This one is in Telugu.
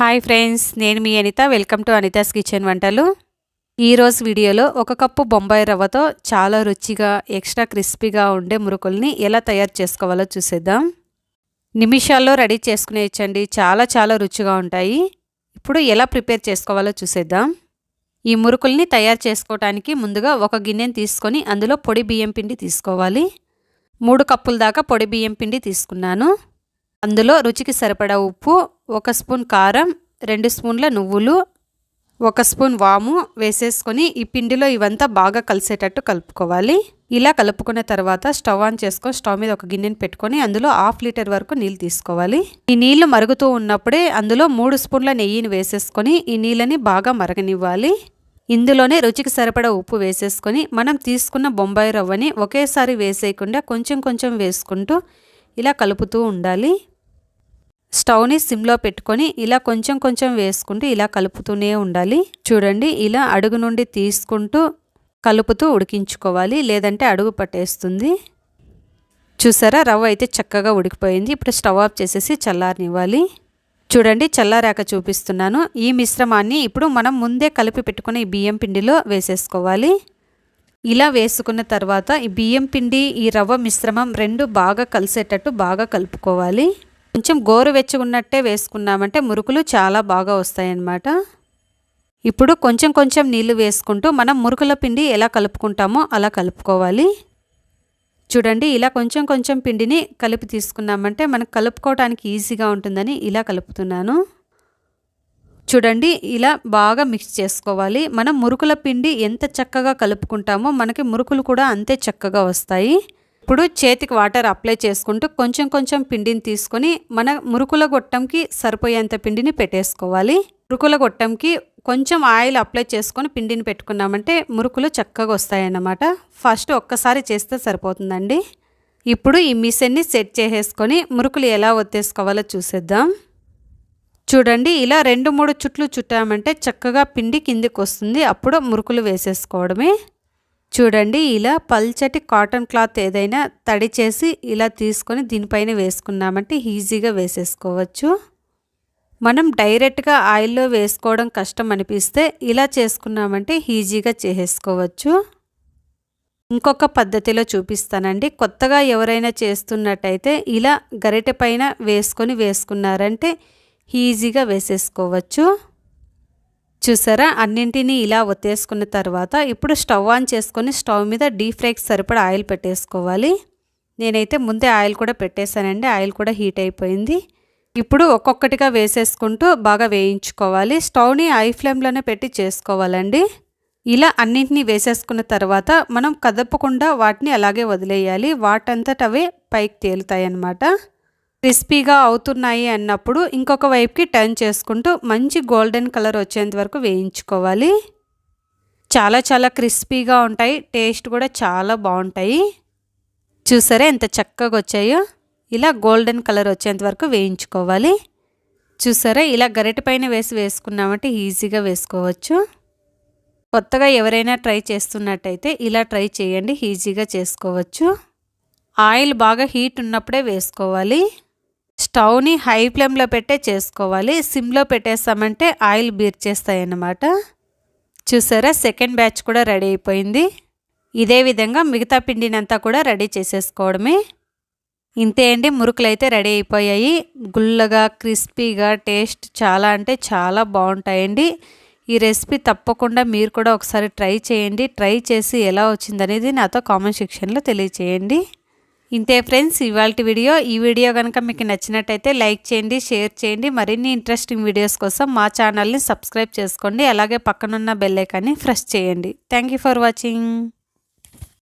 హాయ్ ఫ్రెండ్స్ నేను మీ Anitha. Welcome to Anitha's kitchen వంటలు. ఈరోజు వీడియోలో ఒక కప్పు బొంబాయి రవ్వతో చాలా రుచిగా ఎక్స్ట్రా క్రిస్పీగా ఉండే మురుకుల్ని ఎలా తయారు చేసుకోవాలో చూసేద్దాం. నిమిషాల్లో రెడీ చేసుకునేయచ్చండి. చాలా చాలా రుచిగా ఉంటాయి. ఇప్పుడు ఎలా ప్రిపేర్ చేసుకోవాలో చూసేద్దాం. ఈ మురుకుల్ని తయారు చేసుకోవటానికి ముందుగా ఒక గిన్నెని తీసుకొని అందులో పొడి బియ్యం పిండి తీసుకోవాలి. మూడు కప్పుల దాకా పొడి బియ్యం పిండి తీసుకున్నాను. అందులో రుచికి సరిపడా ఉప్పు ఒక స్పూన్ కారం రెండు స్పూన్ల నువ్వులు ఒక స్పూన్ వాము వేసేసుకొని ఈ పిండిలో ఇవంతా బాగా కలిసేటట్టు కలుపుకోవాలి. ఇలా కలుపుకున్న తర్వాత స్టవ్ ఆన్ చేసుకొని స్టవ్ మీద ఒక గిన్నెని పెట్టుకొని అందులో హాఫ్ లీటర్ వరకు నీళ్ళు తీసుకోవాలి. ఈ నీళ్ళు మరుగుతూ ఉన్నప్పుడే అందులో మూడు స్పూన్ల నెయ్యిని వేసేసుకొని ఈ నీళ్ళని బాగా మరగనివ్వాలి. ఇందులోనే రుచికి సరిపడా ఉప్పు వేసేసుకొని మనం తీసుకున్న బొంబాయి రవ్వని ఒకేసారి వేసేయకుండా కొంచెం కొంచెం వేసుకుంటూ ఇలా కలుపుతూ ఉండాలి. స్టవ్ని సిమ్లో పెట్టుకొని ఇలా కొంచెం కొంచెం వేసుకుంటూ ఇలా కలుపుతూనే ఉండాలి. చూడండి ఇలా అడుగు నుండి తీసుకుంటూ కలుపుతూ ఉడికించుకోవాలి. లేదంటే అడుగు పట్టేస్తుంది. చూసారా రవ్వ అయితే చక్కగా ఉడికిపోయింది. ఇప్పుడు స్టవ్ ఆఫ్ చేసేసి చల్లారనివ్వాలి. చూడండి చల్లారాక చూపిస్తున్నాను. ఈ మిశ్రమాన్ని ఇప్పుడు మనం ముందే కలిపి పెట్టుకున్న ఈ బియ్యం పిండిలో వేసేసుకోవాలి. ఇలా వేసుకున్న తర్వాత ఈ బియ్యం పిండి ఈ రవ్వ మిశ్రమం రెండు బాగా కలిసేటట్టు బాగా కలుపుకోవాలి. కొంచెం గోరువెచ్చగున్నట్టే వేసుకున్నామంటే మురుకులు చాలా బాగా వస్తాయన్నమాట. ఇప్పుడు కొంచెం కొంచెం నీళ్ళు వేసుకుంటూ మనం మురుకుల పిండి ఎలా కలుపుకుంటామో అలా కలుపుకోవాలి. చూడండి ఇలా కొంచెం కొంచెం పిండిని కలిపి తీసుకున్నామంటే మనకు కలుపుకోవడానికి ఈజీగా ఉంటుందని ఇలా కలుపుతున్నాను. చూడండి ఇలా బాగా మిక్స్ చేసుకోవాలి. మనం మురుకుల పిండి ఎంత చక్కగా కలుపుకుంటామో మనకి మురుకులు కూడా అంతే చక్కగా వస్తాయి. ఇప్పుడు చేతికి వాటర్ అప్లై చేసుకుంటూ కొంచెం కొంచెం పిండిని తీసుకొని మన మురుకుల గొట్టంకి సరిపోయేంత పిండిని పెట్టేసుకోవాలి. మురుకుల గొట్టంకి కొంచెం ఆయిల్ అప్లై చేసుకొని పిండిని పెట్టుకున్నామంటే మురుకులు చక్కగా వస్తాయన్నమాట. ఫస్ట్ ఒక్కసారి చేస్తే సరిపోతుందండి. ఇప్పుడు ఈ మిషన్ని సెట్ చేసేసుకొని మురుకులు ఎలా ఒత్తేసుకోవాలో చూసేద్దాం. చూడండి ఇలా రెండు మూడు చుట్లు చుట్టామంటే చక్కగా పిండి కిందికి వస్తుంది. అప్పుడు మురుకులు వేసేసుకోవడమే. చూడండి ఇలా పల్చటి కాటన్ క్లాత్ ఏదైనా తడి చేసి ఇలా తీసుకొని దీనిపైన వేసుకున్నామంటే ఈజీగా వేసేసుకోవచ్చు. మనం డైరెక్ట్గా ఆయిల్లో వేసుకోవడం కష్టం అనిపిస్తే ఇలా చేసుకున్నామంటే ఈజీగా చేసేసుకోవచ్చు. ఇంకొక పద్ధతిలో చూపిస్తానండి. కొత్తగా ఎవరైనా చేస్తున్నట్టయితే ఇలా గరిటె పైన వేసుకొని వేసుకున్నారంటే ఈజీగా వేసేసుకోవచ్చు. చూసారా? అన్నింటినీ ఇలా ఒత్తేసుకున్న తర్వాత ఇప్పుడు స్టవ్ ఆన్ చేసుకొని స్టవ్ మీద డీప్ ఫ్రైకి సరిపడా ఆయిల్ పెట్టేసుకోవాలి. నేనైతే ముందే ఆయిల్ కూడా పెట్టేశానండి. ఆయిల్ కూడా హీట్ అయిపోయింది. ఇప్పుడు ఒక్కొక్కటిగా వేసేసుకుంటూ బాగా వేయించుకోవాలి. స్టవ్ని ఐ ఫ్లేమ్లోనే పెట్టి చేసుకోవాలండి. ఇలా అన్నింటినీ వేసేసుకున్న తర్వాత మనం కదపకుండా వాటిని అలాగే వదిలేయాలి. వాటంతట అవే పైకి తేలుతాయి అన్నమాట క్రిస్పీగా అవుతున్నాయి అన్నప్పుడు ఇంకొక వైపుకి టర్న్ చేసుకుంటూ మంచి గోల్డెన్ కలర్ వచ్చేంత వరకు వేయించుకోవాలి. చాలా చాలా క్రిస్పీగా ఉంటాయి. టేస్ట్ కూడా చాలా బాగుంటాయి. చూసారా ఎంత చక్కగా వచ్చాయో? ఇలా గోల్డెన్ కలర్ వచ్చేంత వరకు వేయించుకోవాలి. చూసారా? ఇలా గరిటె పైన వేసి వేసుకున్నామంటే ఈజీగా వేసుకోవచ్చు. కొత్తగా ఎవరైనా ట్రై చేస్తున్నట్టయితే ఇలా ట్రై చేయండి. ఈజీగా చేసుకోవచ్చు. ఆయిల్ బాగా హీట్ ఉన్నప్పుడే వేసుకోవాలి. స్టవ్ని హై ఫ్లేమ్లో పెట్టే చేసుకోవాలి. సిమ్లో పెట్టేస్తామంటే ఆయిల్ బీర్చేస్తాయి అన్నమాట చూసారా? సెకండ్ బ్యాచ్ కూడా రెడీ అయిపోయింది. ఇదే విధంగా మిగతా పిండినంతా కూడా రెడీ చేసేసుకోవడమే. ఇంతే అండి. మురుకులు అయితే రెడీ అయిపోయాయి. గుల్లగా క్రిస్పీగా టేస్ట్ చాలా అంటే చాలా బాగుంటాయండి. ఈ రెసిపీ తప్పకుండా మీరు కూడా ఒకసారి ట్రై చేయండి. ట్రై చేసి ఎలా వచ్చిందనేది నాతో కామెంట్ సెక్షన్లో తెలియచేయండి. ఇంతే ఫ్రెండ్స్ ఇవాళ వీడియో. ఈ వీడియో కనుక మీకు నచ్చినట్టయితే లైక్ చేయండి షేర్ చేయండి. మరిన్ని ఇంట్రెస్టింగ్ వీడియోస్ కోసం మా ఛానల్ని సబ్స్క్రైబ్ చేసుకోండి. అలాగే పక్కనున్న బెల్ ఐకాన్ని ప్రెస్ చేయండి. Thank for watching.